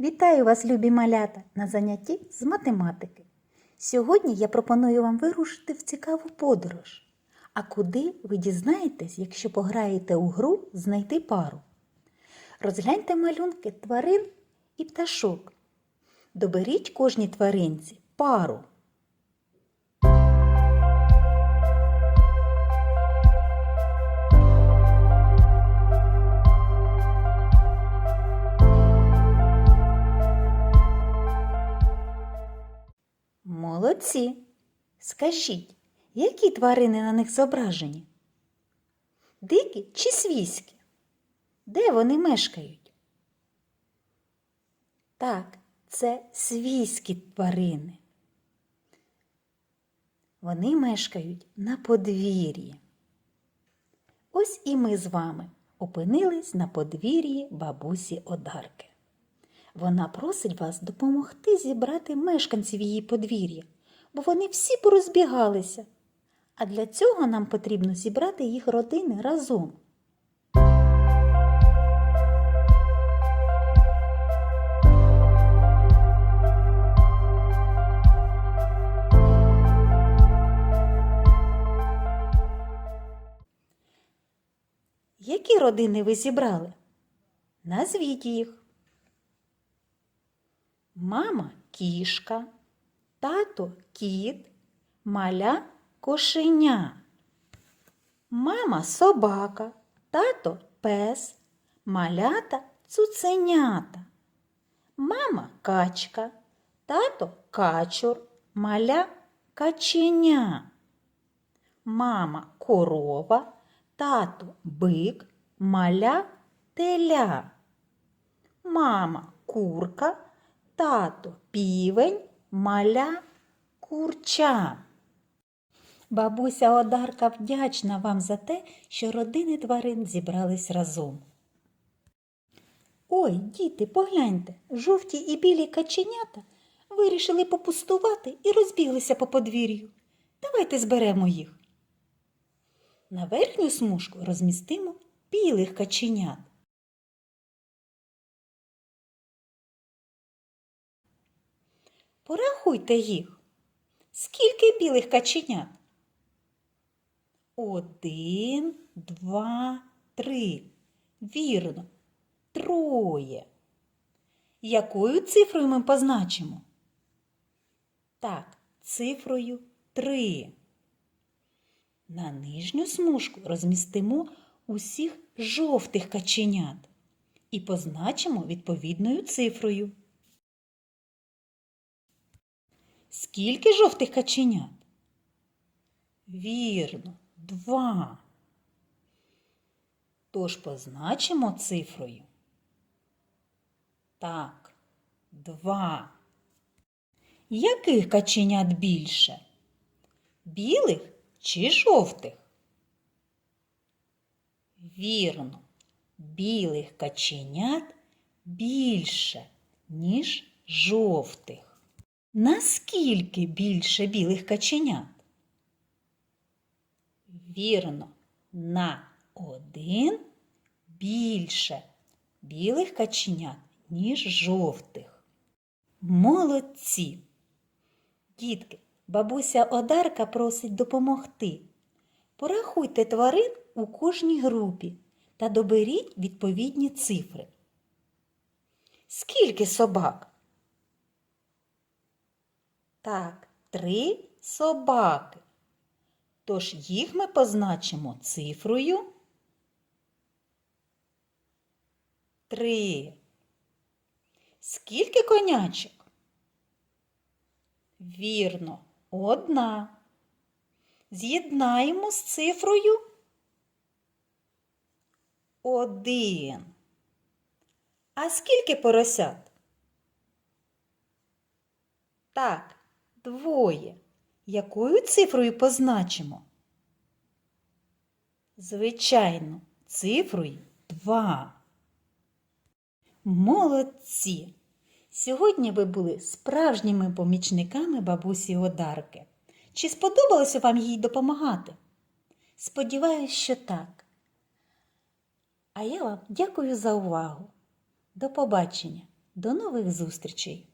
Вітаю вас, любі малята, на занятті з математики. Сьогодні я пропоную вам вирушити в цікаву подорож. А куди ви дізнаєтесь, якщо пограєте у гру Знайти пару? Розгляньте малюнки тварин і пташок. Доберіть кожній тваринці пару. Молодці. Скажіть, які тварини на них зображені? Дикі чи свійські? Де вони мешкають? Так, це свійські тварини. Вони мешкають на подвір'ї. Ось і ми з вами опинились на подвір'ї бабусі Одарки. Вона просить вас допомогти зібрати мешканців її подвір'я, бо вони всі порозбігалися. А для цього нам потрібно зібрати їх родини разом. Які родини ви зібрали? Назвіть їх. Мама кішка, тато кіт, маля кошеня. Мама собака, тато пес, малята цуценята. Мама качка, тато качур, маля каченя. Мама корова, тато бик, маля теля. Мама курка, тато півень, маля курча. Бабуся Одарка вдячна вам за те, що родини тварин зібрались разом. Ой, діти, погляньте, жовті і білі каченята вирішили попустувати і розбіглися по подвір'ю. Давайте зберемо їх. На верхню смужку розмістимо білих каченят. Порахуйте їх. Скільки білих каченят? Один, два, три. Вірно, троє. Якою цифрою ми позначимо? Так, цифрою три. На нижню смужку розмістимо усіх жовтих каченят і позначимо відповідною цифрою. Скільки жовтих каченят? Вірно, два. Тож позначимо цифрою. Так, два. Яких каченят більше? Білих чи жовтих? Вірно, білих каченят більше, ніж жовтих. Наскільки більше білих каченят? Вірно, на один більше білих каченят, ніж жовтих. Молодці! Дітки, бабуся Одарка просить допомогти. Порахуйте тварин у кожній групі та доберіть відповідні цифри. Скільки собак? Так, три собаки. Тож їх ми позначимо цифрою три. Скільки конячок? Вірно, одна. З'єднаємо з цифрою один. А скільки поросят? Так, двоє. Якою цифрою позначимо? Звичайно, цифрою 2. Молодці! Сьогодні ви були справжніми помічниками бабусі Одарки. Чи сподобалося вам їй допомагати? Сподіваюсь, що так. А я вам дякую за увагу. До побачення! До нових зустрічей!